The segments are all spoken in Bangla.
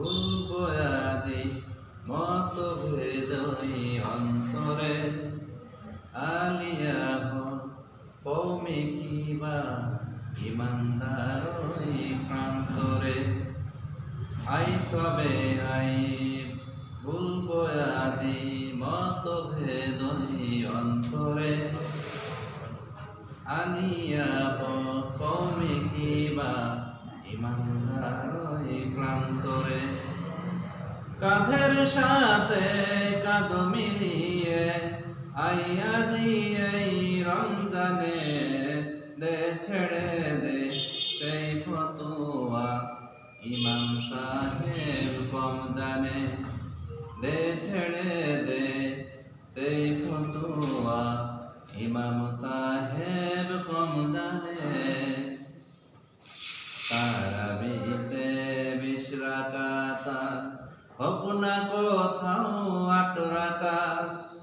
ভুলবো আজি মত ভেদই অন্তরে। আলিয়া কৌমে কিবা ইমানদার প্রান্তরে। আই সবে আই ভুলবো আজি মত ভেদই অন্তরে আনিয়া কৌমে কিবা ইমানদার প্রান্তরে। কাঁধের সাথে কাঁধ মিলিয়ে আই আজি এই রমজানে দে ছেড়ে দে সেই ফতুয়া ইমাম সাহেব কম জানে। দে ছেড়ে দে সেই ফতুয়া ইমাম সাহেব কম হোক না কোথাও আট রাকাত।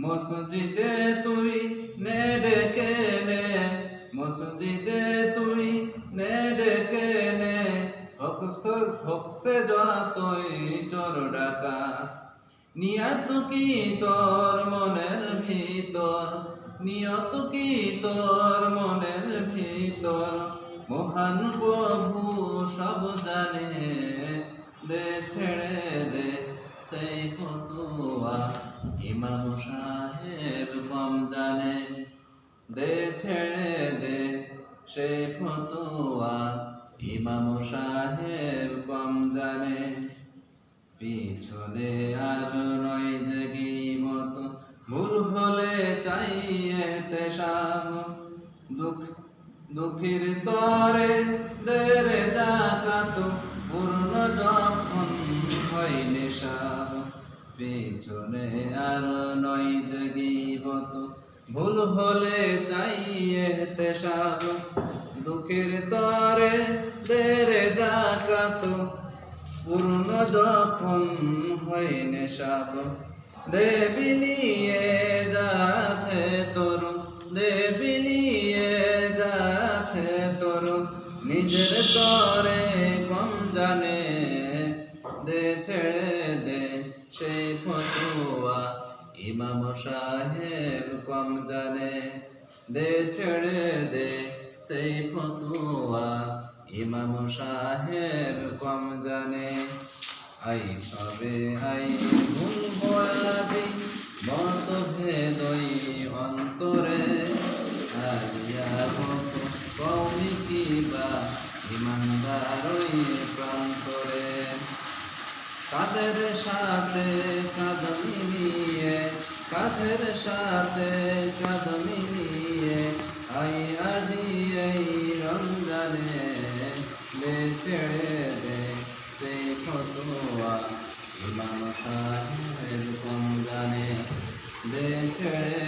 মসজিদে তুই নে ডেকে নে, মসজিদে তুই নে ডেকে নে হোক স- হোক সে যতই চোর ডাকাত। নিয়ত কি তোর মনের ভিতর? নিয়ত কি তোর মনের ভিতর? মহান প্রভু সব জানে। দে, ছেড়ে দে, সেই ফতুয়া। ইমাম সাহেব কম জানে। দে, ছেড়ে দে, সেই ফতুয়া। ইমাম সাহেব কম জানে। পিছনে আর নয় জেগি মতো ভুল হলে চাইয়ে তেসাম দুঃখ দুঃখের তরে দেরে জাকাত। নেশাব পিছনে আর নয় জেগি মতো ভুল হলে চাইয়ে তেসাব দুঃখের তরে দেরে জাকাত পূর্ণ যখন হয় নেশাব। দেবিলিয়ে যাচ্ছে তোর দেবিলিয়ে যাচ্ছে তোর নিজের তরে কম জানে, দে ছেড়ে সেই ফতুয়া ইমাম সাহেব কম জানে। দে ছেড়ে দে সেই ফতুয়া ইমাম সাহেব কম জানে। আই সবে আই ভুল বয়াদি মত ভেদই অন্তরে। আলিয়া কিবা ইমানদারই প্রান্তরে। কাদের সাথে কাঁধ মিলিয়ে কাদের সাথে কাঁধ মিলিয়ে আই আজি এই রমজানে দে ছেড়ে দে সেই ফতুয়া। ইমাম সাহেব কম জানে দে ছেড়ে